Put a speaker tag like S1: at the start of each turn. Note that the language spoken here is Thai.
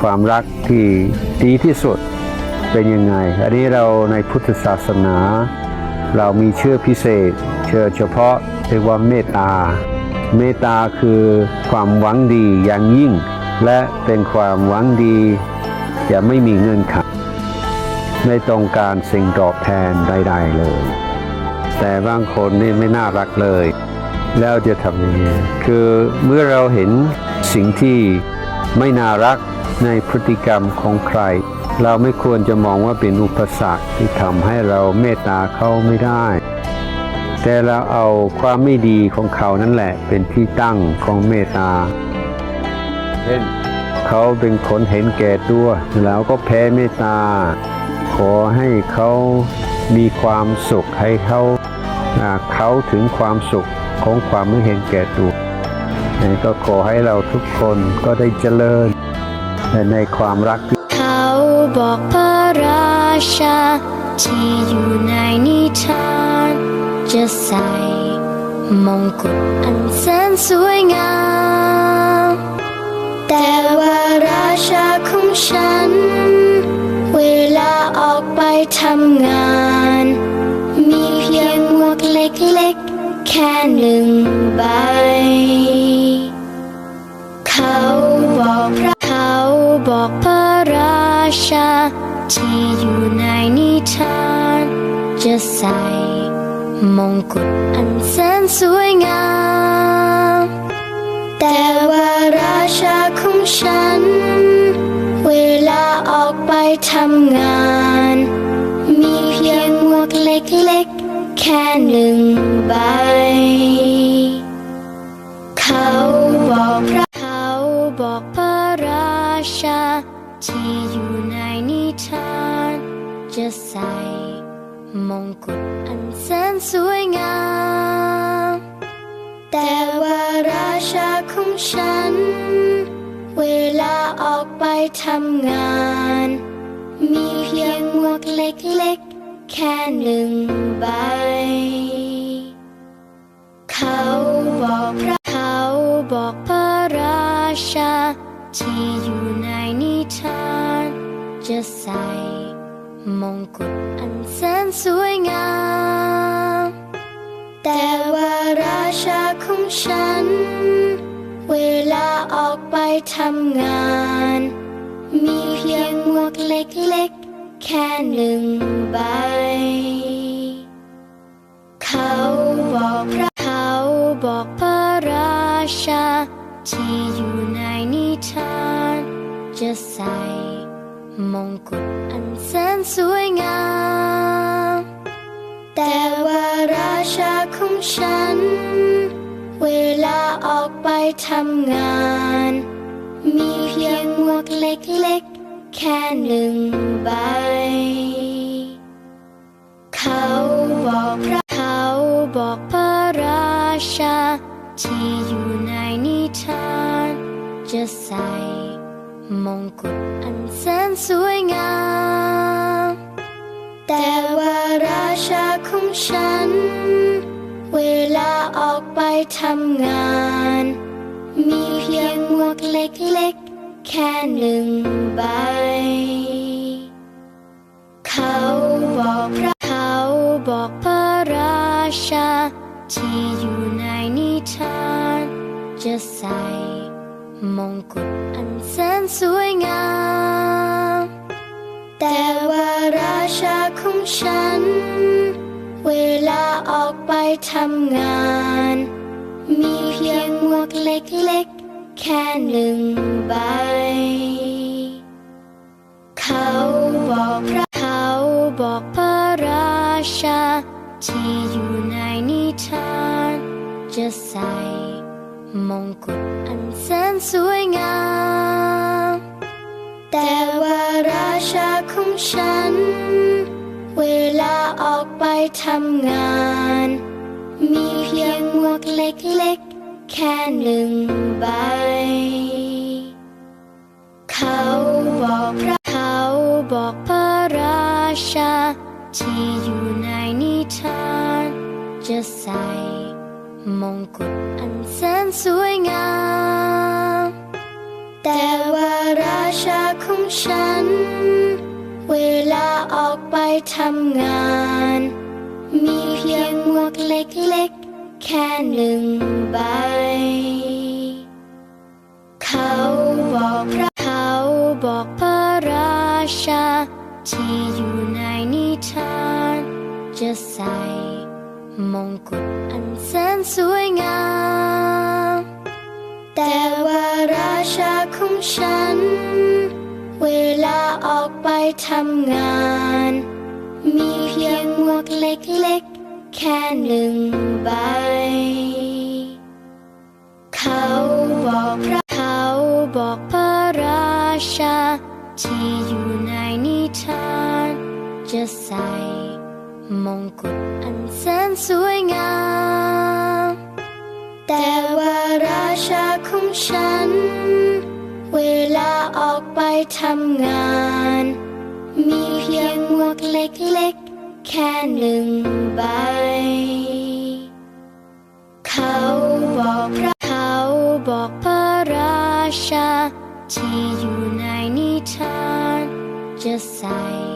S1: ความรักที่ดีที่สุดเป็นยังไง อันนี้เราในพุทธศาสนา เรามีเชื่อพิเศษ เชื่อเฉพาะเรียกว่าเมตตา เมตตาคือความหวังดีอย่างยิ่ง และเป็นความหวังดีอย่าไม่มีเงินขัดไม่ต้องการสิ่งตอบแทนใดๆเลย แต่บางคนนี่ไม่น่ารักเลย แล้วจะทำยังไงคือเมื่อเราเห็นสิ่งที่ไม่น่ารัก ในพฤติกรรมของใคร เราไม่ควรจะมองว่าเป็นอุปสรรคที่ทำให้เราเมตตาเขาไม่ได้ แต่เราเอาความไม่ดีของเขานั่นแหละ เป็นที่ตั้งของเมตตาเช่นเขาเป็นคนเห็นแก่ตัวแล้วก็แพ้เมตตา ขอให้เขามีความสุขให้เขาเขาถึงความสุขของความไม่เห็นแก่ตัวนี่ก็ขอให้เราทุกคนก็ได้เจริญ ในความรัก
S2: เขาบอกพระราชา ที่อยู่ในนิทาน จะใส่มงกุฎอันแสนสวยงาม แต่ว่าราชาของฉัน เวลาออกไปทำงาน มีเพียงหมวกเล็กๆ แค่หนึ่งใบ เขาบอกพระ ที่อยู่ในนิทาน จะใส่มงกุฎอันแสนสวยงาม แต่ว่าราชาของฉัน เวลาออกไปทำงาน มีเพียงหมวกเล็กๆ แค่หนึ่งใบ เขาบอกพระเขาบอกพระราชาที่อยู่ในนิทาน จะใส่มงกุฎอันแสนสวยงาม แต่ว่าราชาของฉัน เวลาออกไปทำงาน มีเพียงหมวกเล็กๆ แค่หนึ่งใบ เขาบอกพระเขาบอกพระราชา ที่อยู่ในนิทาน จะใส่ มงกุฎอันแสนสวยงาม แต่ว่าราชาของฉัน เวลาออกไปทำงาน มีเพียงหมวกเล็กๆ แค่หนึ่งใบ เขาบอกพระเขาบอกพระราชา ที่อยู่ในนิทานจะใส่ มงกุฎอันแสนสวยงาม แต่ว่าราชาของฉัน เวลาออกไปทำงาน มีเพียงหมวกเล็กๆ แค่หนึ่งใบ เขาบอกพระเขาบอกพระราชา ที่อยู่ในนิทานจะใส่ มงกุฎอันแสนสวยงาม แต่ว่าราชาของฉัน เวลาออกไปทำงาน มีเพียงหมวกเล็กๆ แค่หนึ่งใบ เขาบอกพระเขาบอกพระราชา ที่อยู่ในนิทานจะใส่ มงกุฎอันแสนสวยงาม แต่ว่าราชาของฉัน เวลาออกไปทำงาน มีเพียงหมวกเล็กๆ แค่หนึ่งใบ เขาบอกพระเขาบอกพระราชา ที่อยู่ในนิทานจะใส่ มงกุฎอันแสนสวยงาม แต่ว่าราชาของฉัน เวลาออกไปทำงาน มีเพียงหมวกเล็กๆ แค่หนึ่งใบ เขาบอกพระเขาบอกพระราชา ที่อยู่ในนิทาน จะใส่ มงกุฎอันแสนสวยงาม แต่ว่าราชาของฉัน เวลาออกไปทำงาน มีเพียงหมวกเล็กๆ แค่หนึ่งใบ เขาบอกพระเขาบอกพระราชา ที่อยู่ในนิทานจะใส่ มงกุฎอันแสนสวยงาม แต่ว่าราชาของฉัน เวลาออกไปทำงาน มีเพียงหมวกเล็กๆ แค่หนึ่งใบ เขาบอกพระเขาบอกพระราชา ที่อยู่ในนิทานจะใส่ มงกุฎอันแสนสวยงาม แต่ว่าราชาของฉัน เวลาออกไปทำงาน มีเพียงหมวกเล็กๆ แค่หนึ่งใบ เขาบอกพระเขาบอกพระราชา ที่อยู่ในนิทานจะใส่